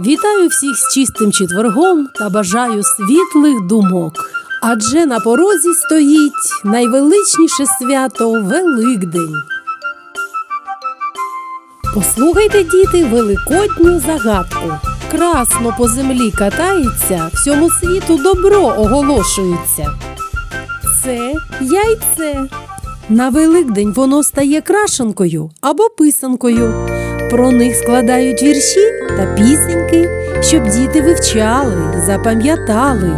Вітаю всіх з чистим четвергом та бажаю світлих думок. Адже на порозі стоїть найвеличніше свято Великдень. Послухайте, діти, великодню загадку. Красно по землі катається, всьому світу добро оголошується. Це яйце. На Великдень воно стає крашенкою або писанкою. Про них складають вірші та пісеньки, щоб діти вивчали, запам'ятали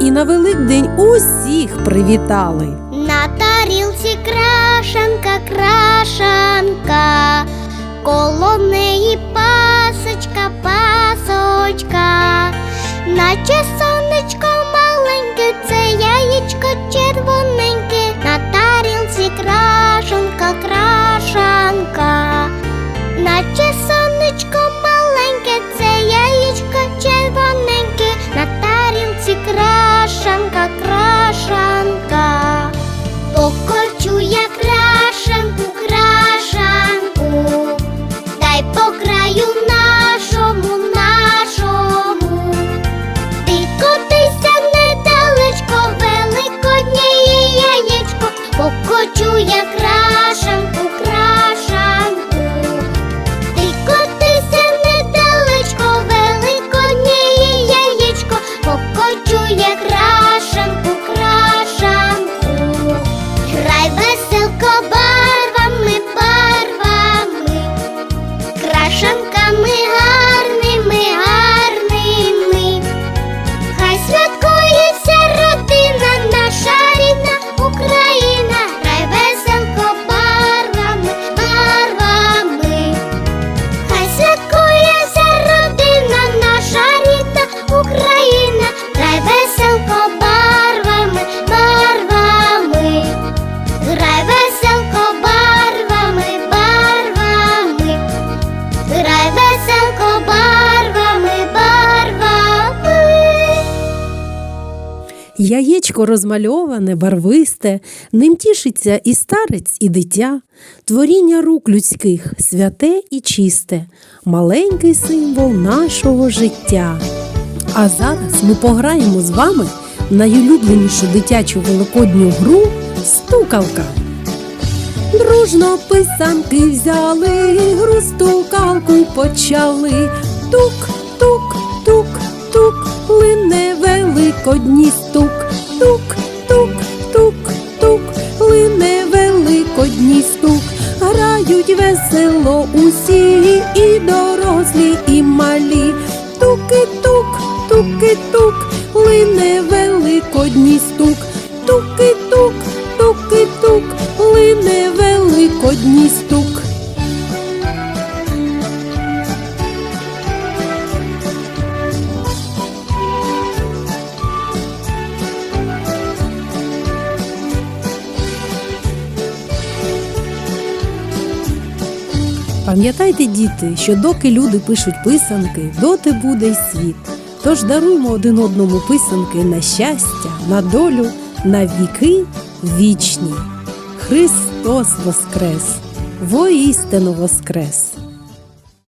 і на Великдень усіх привітали. На тарілці крашанка, крашанка, коло неї пасочка, пасочка, на сонечко fashion Яєчко розмальоване, барвисте, ним тішиться і старець, і дитя, творіння рук людських, святе і чисте, маленький символ нашого життя. А зараз ми пограємо з вами найулюбленішу дитячу великодню гру Стукалка. Дружно писанки взяли, гру стукалку почали. Тук, великодній стук. Тук, тук, тук, тук, лине великодній стук. Грають весело усі, і дорослі, і малі. Туки, тук, туки, тук, лине великодній стук. Туки, тук, туки, тук, лине великодній стук. Пам'ятайте, діти, що доки люди пишуть писанки, доти буде й світ. Тож даруймо один одному писанки на щастя, на долю, на віки вічні. Христос Воскрес! Воістину Воскрес!